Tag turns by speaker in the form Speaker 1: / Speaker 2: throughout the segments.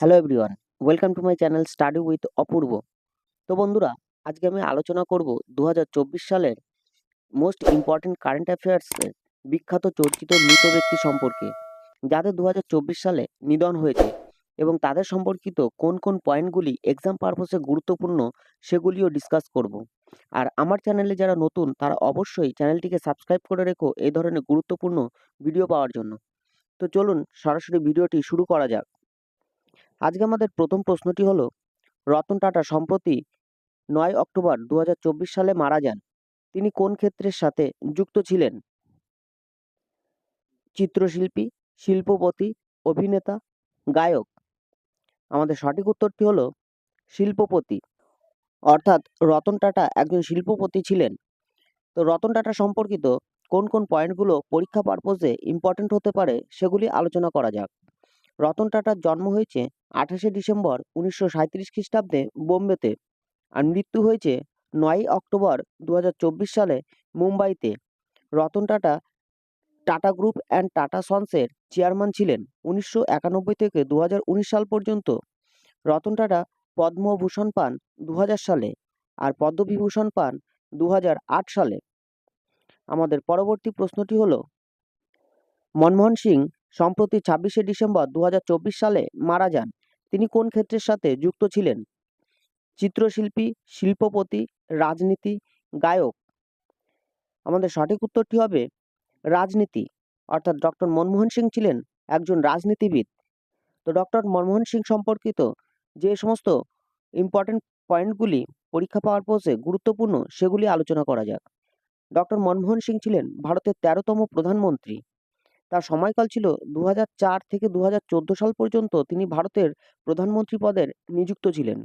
Speaker 1: Hello everyone welcome to my channel study with Apurba তো বন্ধুরা, আজকে আমি আলোচনা করব দু হাজার চব্বিশ সালের মোস্ট ইম্পর্টেন্ট কারেন্ট অ্যাফেয়ার্সের বিখ্যাত চর্চিত মৃত ব্যক্তি সম্পর্কে, যাদের দু হাজার চব্বিশ সালে নিধন হয়েছে এবং তাদের সম্পর্কিত কোন কোন পয়েন্টগুলি এক্সাম পারপসে গুরুত্বপূর্ণ সেগুলিও ডিসকাস করব। আর আমার চ্যানেলে যারা নতুন, তারা অবশ্যই চ্যানেলটিকে সাবস্ক্রাইব করে রেখো এই ধরনের গুরুত্বপূর্ণ ভিডিও পাওয়ার জন্য। তো চলুন সরাসরি ভিডিওটি শুরু করা যাক। আজকে আমাদের প্রথম প্রশ্নটি হলো, রতন টাটা সম্প্রতি নয় অক্টোবর দু হাজার চব্বিশ সালে মারা যান। তিনি কোন ক্ষেত্রের সাথে যুক্ত ছিলেন? চিত্রশিল্পী, শিল্পপতি, অভিনেতা, গায়ক। আমাদের সঠিক উত্তরটি হলো, শিল্পপতি। অর্থাৎ রতন টাটা একজন শিল্পপতি ছিলেন। তো রতন টাটা সম্পর্কিত কোন কোন পয়েন্টগুলো পরীক্ষা পারপোজে ইম্পর্টেন্ট হতে পারে সেগুলি আলোচনা করা যাক। রতন টাটার জন্ম হয়েছে আঠাশে ডিসেম্বর উনিশশো সাঁত্রিশ খ্রিস্টাব্দে বোম্বেতে আর মৃত্যু হয়েছে নয়ই অক্টোবর দু হাজার চব্বিশ সালে মুম্বাইতে। রতন টাটা টাটা গ্রুপ অ্যান্ড টাটা সন্সের চেয়ারম্যান ছিলেন উনিশশো একানব্বই থেকে দু হাজার উনিশ সাল পর্যন্ত। রতন টাটা পদ্মভূষণ পান দু হাজার সালে আর পদ্মবিভূষণ পান দু হাজার আট সালে। আমাদের পরবর্তী প্রশ্নটি হলো, মনমোহন সিং সম্প্রতি ছাব্বিশে ডিসেম্বর দু হাজার চব্বিশ সালে মারা যান। তিনি কোন ক্ষেত্রের সাথে যুক্ত ছিলেন? চিত্রশিল্পী, শিল্পপতি, রাজনীতি, গায়ক। আমাদের সঠিক উত্তরটি হবে রাজনীতি। অর্থাৎ ডক্টর মনমোহন সিং ছিলেন একজন রাজনীতিবিদ। তো ডক্টর মনমোহন সিং সম্পর্কিত যে সমস্ত ইম্পর্টেন্ট পয়েন্টগুলি পরীক্ষা পাওয়ার পোসে গুরুত্বপূর্ণ, সেগুলি আলোচনা করা যাক। ডক্টর মনমোহন সিং ছিলেন ভারতের তেরোতম প্রধানমন্ত্রী। তার সময়কাল ছিল দু হাজার চার থেকে দু হাজার চোদ্দ সাল পর্যন্ত তিনি ভারতের প্রধানমন্ত্রী পদের নিযুক্ত ছিলেন।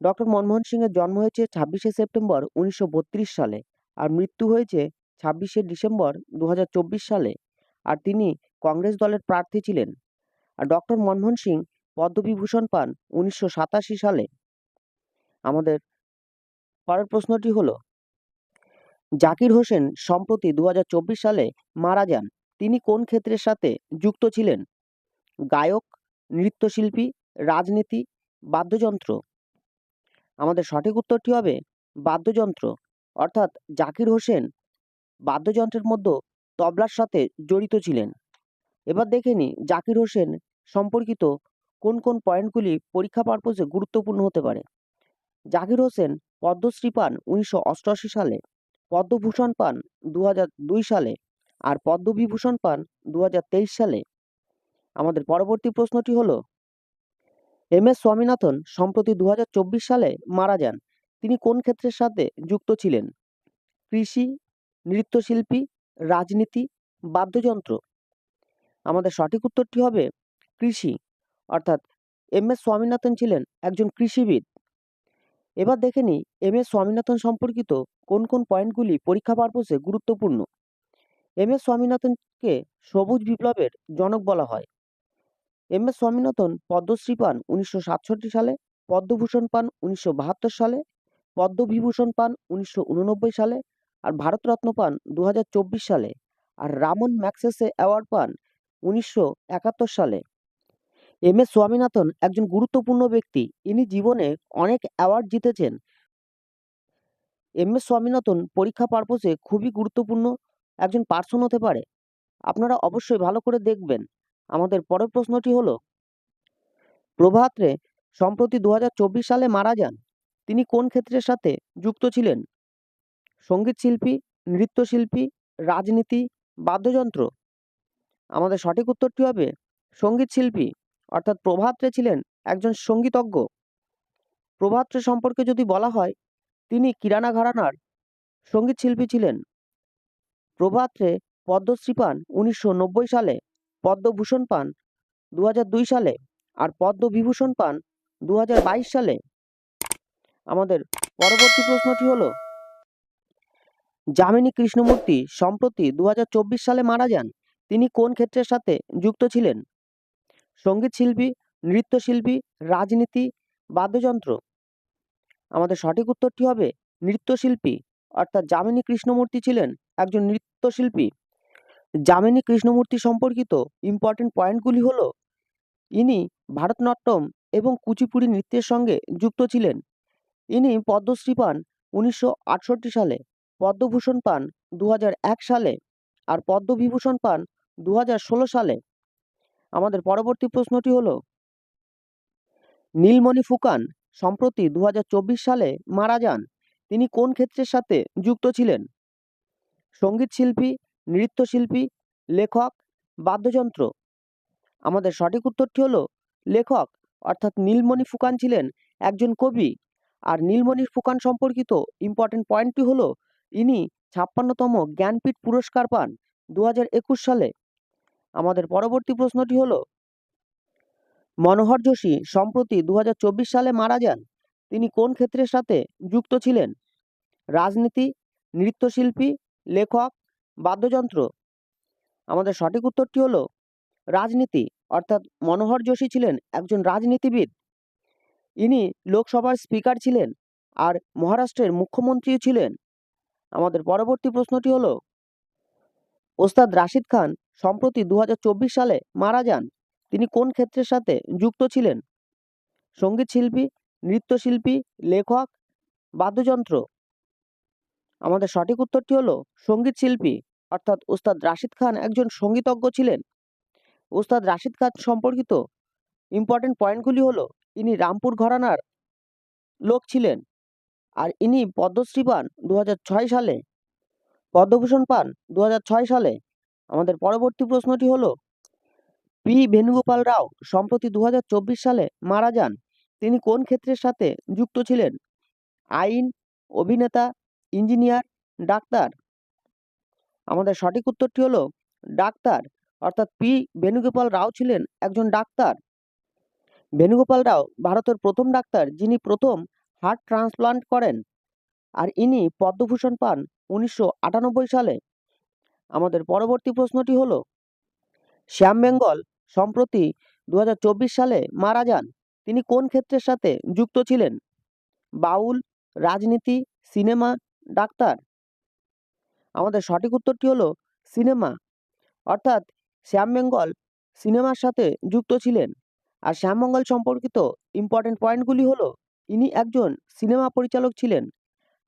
Speaker 1: ডক্টর মনমোহন সিংয়ের জন্ম হয়েছে ছাব্বিশে সেপ্টেম্বর উনিশশো বত্রিশ সালে আর মৃত্যু হয়েছে ছাব্বিশে ডিসেম্বর দু হাজার চব্বিশ সালে আর তিনি কংগ্রেস দলের প্রার্থী ছিলেন। আর ডক্টর মনমোহন সিং পদ্মবিভূষণ পান উনিশশো সাতাশি সালে। আমাদের পরের প্রশ্নটি হলো, জাকির হোসেন সম্প্রতি দু হাজার চব্বিশ সালে মারা যান। তিনি কোন ক্ষেত্রের সাথে যুক্ত ছিলেন? গায়ক, নৃত্যশিল্পী, রাজনীতি, বাদ্যযন্ত্র? আমাদের সঠিক উত্তরটি হবে বাদ্যযন্ত্র। অর্থাৎ জাকির হোসেন বাদ্যযন্ত্রের মধ্যে তবলার সাথে জড়িত ছিলেন। এবার দেখে নিই জাকির হোসেন সম্পর্কিত কোন কোন পয়েন্টগুলি পরীক্ষা পারপোজে গুরুত্বপূর্ণ হতে পারে। জাকির হোসেন পদ্মশ্রী পান উনিশশো অষ্টআশি সালে, পদ্মভূষণ পান দু হাজার দুই সালে আর পদ্মবিভূষণ পান দু হাজার তেইশ সালে। আমাদের পরবর্তী প্রশ্নটি হলো, এম এস স্বামীনাথন সম্প্রতি দু হাজার চব্বিশ সালে মারা যান। তিনি কোন ক্ষেত্রের সাথে যুক্ত ছিলেন? কৃষি, নৃত্যশিল্পী, রাজনীতি, বাদ্যযন্ত্র। আমাদের সঠিক উত্তরটি হবে কৃষি। অর্থাৎ এম এস স্বামীনাথন ছিলেন একজন কৃষিবিদ। এবার দেখে নিই, এম এস স্বামীনাথন সম্পর্কিত কোন কোন পয়েন্টগুলি পরীক্ষা পারপোসে গুরুত্বপূর্ণ। এম এস স্বামীনাথনকে সবুজ বিপ্লবের জনক বলা হয়। এম এস স্বামীনাথন পদ্মশ্রী পান উনিশশো সাতষট্টি সালে, পদ্মভূষণ পান উনিশশো বাহাত্তর সালে, পদ্মবিভূষণ পান উনিশশো উননব্বই সালে আর ভারতরত্ন পান দু সালে আর রামন ম্যাক্সেসে অ্যাওয়ার্ড পান উনিশশো একাত্তর সালে। এম এস স্বামীনাথন একজন গুরুত্বপূর্ণ ব্যক্তি। ইনি জীবনে অনেক অ্যাওয়ার্ড জিতেছেন। এম এস স্বামীনাথন পরীক্ষা পারপোসে খুবই গুরুত্বপূর্ণ একজন পার্সন হতে পারে। আপনারা অবশ্যই ভালো করে দেখবেন। আমাদের পরের প্রশ্নটি হলো প্রভাত রে সম্প্রতি দু হাজার চব্বিশ সালে মারা যান, তিনি কোন ক্ষেত্রের সাথে যুক্ত ছিলেন? সংগীত শিল্পী নৃত্যশিল্পী রাজনীতি, বাদ্যযন্ত্র? আমাদের সঠিক উত্তরটি হবে, সংগীত শিল্পী, অর্থাৎ প্রভাত রে ছিলেন একজন সঙ্গীতজ্ঞ। প্রভাত রে সম্পর্কে যদি বলা হয়, তিনি কিরানা ঘরানার সংগীত শিল্পী ছিলেন। প্রভাত পদ্মশ্রী পান উনিশশো নব্বই সালে, পদ্মভূষণ পান দু হাজার দুই সালে আর পদ্মবিভূষণ পান দু হাজার বাইশ সালে। আমাদের পরবর্তী প্রশ্নটি হলো, যামিনী কৃষ্ণমূর্তি সম্প্রতি দু হাজার চব্বিশ সালে মারা যান, তিনি কোন ক্ষেত্রের সাথে যুক্ত ছিলেন? সংগীত শিল্পী নৃত্যশিল্পী, রাজনীতি, বাদ্যযন্ত্র। আমাদের সঠিক উত্তরটি হবে, নৃত্যশিল্পী, অর্থাৎ যামিনী কৃষ্ণমূর্তি ছিলেন একজন নৃত্যশিল্পী যামিনী কৃষ্ণমূর্তি সম্পর্কিত ইম্পর্টেন্ট পয়েন্টগুলি হলো, ইনি ভারতনাট্যম এবং কুচিপুড়ি নৃত্যের সঙ্গে যুক্ত ছিলেন। ইনি পদ্মশ্রী পান উনিশশো আটষট্টি সালে, পদ্মভূষণ পান দু সালে আর পদ্মবিভূষণ পান দু সালে। আমাদের পরবর্তী প্রশ্নটি হলো, নীলমণি ফুকান সম্প্রতি দু হাজার চব্বিশ সালে মারা যান। তিনি কোন ক্ষেত্রের সাথে যুক্ত ছিলেন? সংগীত শিল্পী নৃত্যশিল্পী লেখক, বাদ্যযন্ত্র। আমাদের সঠিক উত্তরটি হলো লেখক, অর্থাৎ নীলমণি ফুকান ছিলেন একজন কবি। আর নীলমণি ফুকান সম্পর্কিত ইম্পর্টেন্ট পয়েন্টটি হলো ইনি ছাপ্পান্নতম জ্ঞানপীঠ পুরস্কার পান দু সালে। আমাদের পরবর্তী প্রশ্নটি হলো, মনোহর যোশী সম্প্রতি দু হাজার চব্বিশ সালে মারা যান। তিনি কোন ক্ষেত্রের সাথে যুক্ত ছিলেন? রাজনীতি নৃত্যশিল্পী লেখক, বাদ্যযন্ত্র। আমাদের সঠিক উত্তরটি হলো রাজনীতি, অর্থাৎ মনোহর যোশী ছিলেন একজন রাজনীতিবিদ। ইনি লোকসভার স্পিকার ছিলেন আর মহারাষ্ট্রের মুখ্যমন্ত্রীও ছিলেন। আমাদের পরবর্তী প্রশ্নটি হলো, ওস্তাদ রাশিদ খান সম্প্রতি দু হাজার চব্বিশ সালে মারা যান। তিনি কোন ক্ষেত্রের সাথে যুক্ত ছিলেন? সংগীত শিল্পী নৃত্যশিল্পী, লেখক, বাদ্যযন্ত্র। আমাদের সঠিক উত্তরটি হলো সংগীত শিল্পী, অর্থাৎ ওস্তাদ রাশিদ খান একজন সঙ্গীতজ্ঞ ছিলেন। ওস্তাদ রাশিদ খান সম্পর্কিত ইম্পর্টেন্ট পয়েন্টগুলি হলো ইনি রামপুর ঘরানার লোক ছিলেন আর ইনি পদ্মশ্রী পান দু হাজার ছয় সালে। পদ্মভূষণ পান দু ছয় সালে। আমাদের পরবর্তী প্রশ্নটি হলো পি বেণুগোপাল রাও সম্প্রতি দু হাজার চব্বিশ সালে মারা যান। তিনি কোন ক্ষেত্রের সাথে যুক্ত ছিলেন? আইন, অভিনেতা ইঞ্জিনিয়ার, ডাক্তার। আমাদের সঠিক উত্তরটি হলো ডাক্তার। অর্থাৎ পি বেণুগোপাল রাও ছিলেন একজন ডাক্তার। বেণুগোপাল রাও ভারতের প্রথম ডাক্তার যিনি প্রথম হার্ট ট্রান্সপ্লান্ট করেন আর ইনি পদ্মভূষণ পান উনিশশো আটানব্বই সালে। আমাদের পরবর্তী প্রশ্নটি হলো, শ্যাম বেঙ্গল সম্প্রতি দু হাজার চব্বিশ সালে মারা যান। তিনি কোন ক্ষেত্রের সাথে যুক্ত ছিলেন? বাউল, রাজনীতি, সিনেমা ডাক্তার। আমাদের সঠিক উত্তরটি হলো সিনেমা। অর্থাৎ শ্যাম বেঙ্গল সিনেমার সাথে যুক্ত ছিলেন। আর শ্যামমঙ্গল সম্পর্কিত ইম্পর্টেন্ট পয়েন্টগুলি হলো ইনি একজন সিনেমা পরিচালক ছিলেন।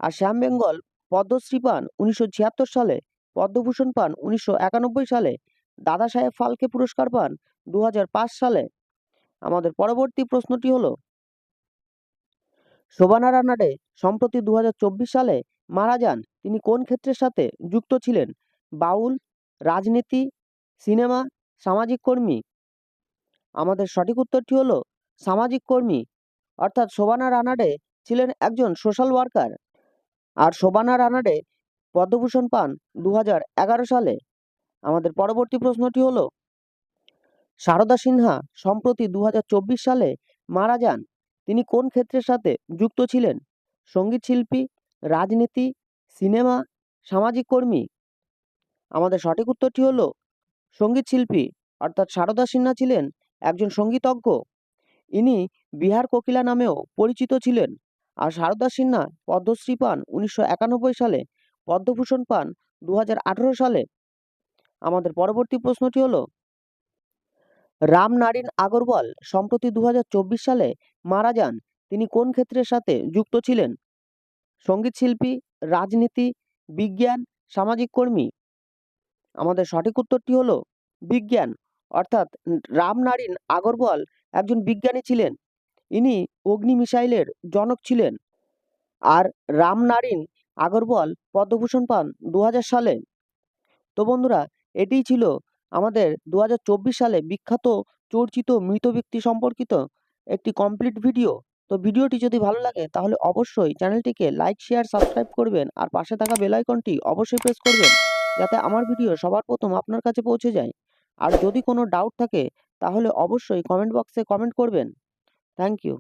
Speaker 1: আর শ্যাম বেঙ্গল পদ্মশ্রী পান উনিশশো ছিয়াত্তর সালে, পদ্মভূষণ পান উনিশশো একানব্বই সালে, দাদা সাহেব ফালকে পুরস্কার পান দু হাজার পাঁচ সালে। আমাদের পরবর্তী প্রশ্নটি হলো, শোভানা রানাডে সম্প্রতি দু হাজার চব্বিশ সালে মারা যান, তিনি কোন ক্ষেত্রের সাথে যুক্ত ছিলেন? বাউল, রাজনীতি, সিনেমা, সামাজিক কর্মী? আমাদের সঠিক উত্তরটি হলো সামাজিক কর্মী। অর্থাৎ শোভানা রানাডে ছিলেন একজন সোশ্যাল ওয়ার্কার। আর শোভানা রানাডে পদ্মভূষণ পান দু হাজার এগারো সালে। আমাদের পরবর্তী প্রশ্নটি হলো, সারদা সিনহা সম্প্রতি দু হাজার চব্বিশ সালে মারা যান। তিনি কোন ক্ষেত্রের সাথে যুক্ত ছিলেন? সংগীত শিল্পী রাজনীতি, সিনেমা, সামাজিক কর্মী। আমাদের সঠিক উত্তরটি হলো সংগীত শিল্পী। অর্থাৎ সারদা সিনহা ছিলেন একজন সঙ্গীতজ্ঞ। ইনি বিহার কোকিলা নামেও পরিচিত ছিলেন। আর সারদা সিনহা পদ্মশ্রী পান উনিশশো একানব্বই সালে, পদ্মভূষণ পান দু হাজার আঠারো সালে। আমাদের পরবর্তী প্রশ্নটি হলো, রাম নারিন আগরওয়াল সম্প্রতি দু হাজার চব্বিশ সালে মারা যান। তিনি কোন ক্ষেত্রের সাথে যুক্ত ছিলেন? সংগীত শিল্পী, রাজনীতি, বিজ্ঞান, সামাজিক কর্মী। আমাদের সঠিক উত্তরটি হলো বিজ্ঞান। অর্থাৎ রাম নারিন আগরওয়াল একজন বিজ্ঞানী ছিলেন। ইনি অগ্নি মিসাইলের জনক ছিলেন। আর রাম নারিন আগরওয়াল পদ্মভূষণ পান দু হাজার সালে। তো বন্ধুরা, এটিই ছিল আমাদের দু হাজার চব্বিশ সালে বিখ্যাত চর্চিত মৃত ব্যক্তি সম্পর্কিত একটি কমপ্লিট ভিডিও তো ভিডিওটি যদি ভালো লাগে, তাহলে অবশ্যই চ্যানেলটিকে লাইক শেয়ার সাবস্ক্রাইব করবেন আর পাশে থাকা বেলাইকনটি অবশ্যই প্রেস করবেন, যাতে আমার ভিডিও সবার প্রথম আপনার কাছে পৌঁছে যায়। আর যদি কোনো ডাউট থাকে, তাহলে অবশ্যই কমেন্ট বক্সে কমেন্ট করবেন। Thank you